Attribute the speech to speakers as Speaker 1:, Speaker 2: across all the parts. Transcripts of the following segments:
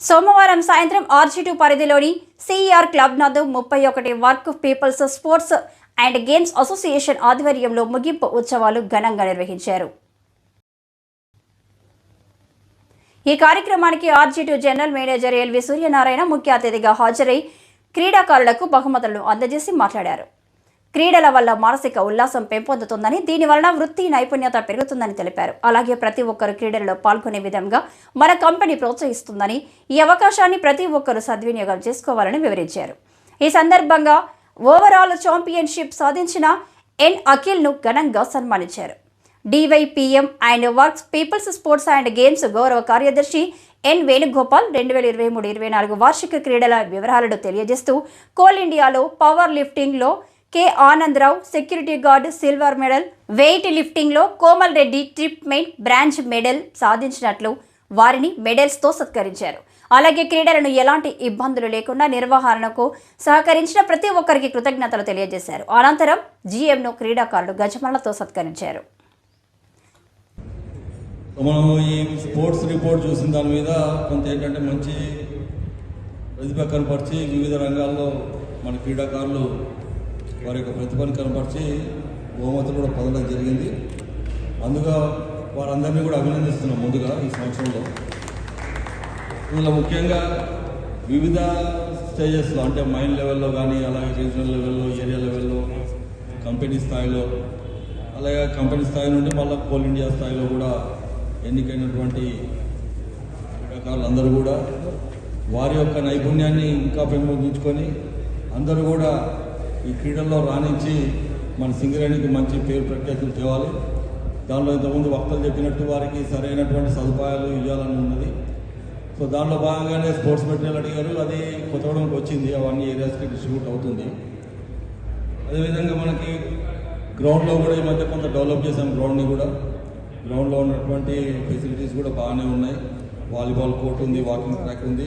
Speaker 1: సోమవారం సాయంత్రం ఆర్జీటు పరిధిలోని సిఈఆర్ క్లబ్ నందు ముప్పై ఒకటి work peoples sports and games association ఆధ్వర్యంలో ముగింపు ఉత్సవాలు ఘనంగా నిర్వహించారు. ఈ కార్యక్రమానికి RG two general manager L V Suryanarayana ముఖ్య అతిథిగా హాజరై క్రీడాకారులకు బహుమతులను అందజేసి మాట్లాడారు. క్రీడల వల్ల మానసిక ఉల్లాసం పెంపొందుతుందని దీనివలన వృత్తి నైపుణ్యత పెరుగుతుందని తెలిపారు. అలాగే ప్రతి ఒక్కరు క్రీడలలో పాల్గొనే విధంగా మన కంపెనీ ప్రోత్సహిస్తుందని ఈ అవకాశాన్ని ప్రతి ఒక్కరూ సద్వినియోగం చేసుకోవాలని వివరించారు. ఈ సందర్భంగా ఓవరాల్ ఛాంపియన్షిప్ సాధించిన ఎన్ అఖిల్ను ఘనంగా సన్మానించారు. DYPM and works peoples sports and games గౌరవ కార్యదర్శి ఎన్ వేణుగోపాల్ రెండు వేల ఇరవై మూడు ఇరవై నాలుగు వార్షిక క్రీడల వివరాలను తెలియజేస్తూ కోల్ ఇండియాలో power లిఫ్టింగ్లో K Anandarao security guard silver medal weight లిఫ్టింగ్లో Komal Reddy ట్రిప్మెంట్ బ్రాంచ్ మెడల్ సాధించినట్లు వారిని మెడల్స్తో సత్కరించారు. అలాగే క్రీడలను ఎలాంటి ఇబ్బందులు లేకుండా నిర్వహణకు సహకరించిన ప్రతి ఒక్కరికి కృతజ్ఞతలు తెలియజేశారు. అనంతరం జీఎంను క్రీడాకారులు గజమలతో సత్కరించారు.
Speaker 2: మనం ఈ స్పోర్ట్స్ రిపోర్ట్ చూసిన దాని మీద కొంత ఏంటంటే మంచి ప్రతిభ కనపరిచి వివిధ రంగాల్లో మన క్రీడాకారులు వారి యొక్క ప్రతిభను కనపరిచి బహుమతులు కూడా పొందడం జరిగింది. అందుగా వారందరినీ కూడా అభినందిస్తున్నాం ముందుగా ఈ సంవత్సరంలో. ఇందులో ముఖ్యంగా వివిధ స్టేజెస్లో అంటే మైండ్ లెవెల్లో కానీ అలాగే రీజనల్ లెవెల్లో ఏరియా లెవెల్లో కంపెనీ స్థాయిలో అలాగే కంపెనీ స్థాయి నుండి మళ్ళీ కోల్ ఇండియా స్థాయిలో కూడా ఎన్నికైనటువంటి అందరూ కూడా వారి యొక్క నైపుణ్యాన్ని ఇంకా పెంపొందించుకొని అందరూ కూడా ఈ క్రీడల్లో రాణించి మన సింగరేణికి మంచి పేరు ప్రఖ్యాతులు తేవాలి. దానిలో ఇంతకుముందు వక్తలు చెప్పినట్టు వారికి సరైనటువంటి సదుపాయాలు ఇవ్వాలని ఉన్నది. సో దాంట్లో భాగంగానే స్పోర్ట్స్ మెటీరియల్ అడిగారు. అది కొత్తగూడెంకి వచ్చింది. అవన్నీ ఏరియాస్కి డిస్ట్రిబ్యూట్ అవుతుంది. అదేవిధంగా మనకి గ్రౌండ్లో కూడా ఈ మధ్య కొంత డెవలప్ చేసాం గ్రౌండ్ని కూడా. గ్రౌండ్లో ఉన్నటువంటి ఫెసిలిటీస్ కూడా బాగానే ఉన్నాయి. వాలీబాల్ కోర్ట్ ఉంది వాకింగ్ ట్రాక్ ఉంది.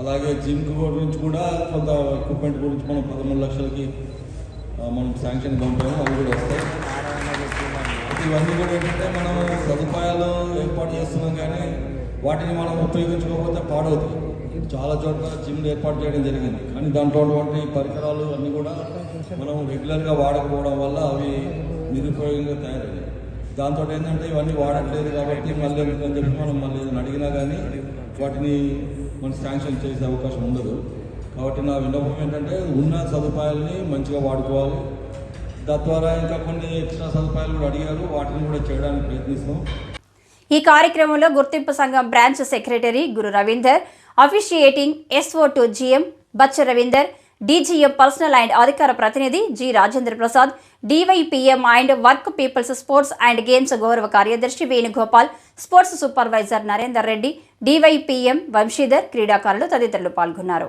Speaker 2: అలాగే జిమ్ గురించి కూడా కొంత ఎక్విప్మెంట్ గురించి మనం పదమూడు లక్షలకి మనం శాంక్షన్ పంపాము అవి కూడా వస్తాయి. ఇవన్నీ కూడా ఏంటంటే మనం సదుపాయాలు ఏర్పాటు చేస్తున్నాం కానీ వాటిని మనం ఉపయోగించుకోకపోతే పాడవుతాయి. చాలా చోట్ల జిమ్లు ఏర్పాటు చేయడం జరిగింది. కానీ దాంట్లో ఉన్నటువంటి పరికరాలు అన్నీ కూడా మనం రెగ్యులర్గా వాడకపోవడం వల్ల అవి నిరుపయోగంగా తయారయ్యాయి. దాంతో ఏంటంటే ఇవన్నీ వాడట్లేదు కాబట్టి మళ్ళీ ఎందుకని చెప్పి మనం మళ్ళీ ఏదైనా అడిగినా కానీ వాటిని మనం శాంక్షన్ చేసే అవకాశం ఉండదు. కాబట్టి నా విన్నపం ఏంటంటే ఉన్న సదుపాయాలని మంచిగా వాడుకోవాలి. తద్వారా ఇంకా కొన్ని ఎక్స్ట్రా సదుపాయాలు కూడా అడిగారు. వాటిని కూడా చేయడానికి ప్రయత్నిస్తాం.
Speaker 1: ఈ కార్యక్రమంలో గుర్తింపు సంఘం branch secretary Guru Ravinder officiating SO to GM Baccha Ravinder DGM personnel and అధికార ప్రతినిధి G Rajendra Prasad DYPM and work peoples sports and games గౌరవ కార్యదర్శి Venugopal sports supervisor Narender Reddy DYPM Vamshidhar క్రీడాకారులు తదితరులు పాల్గొన్నారు.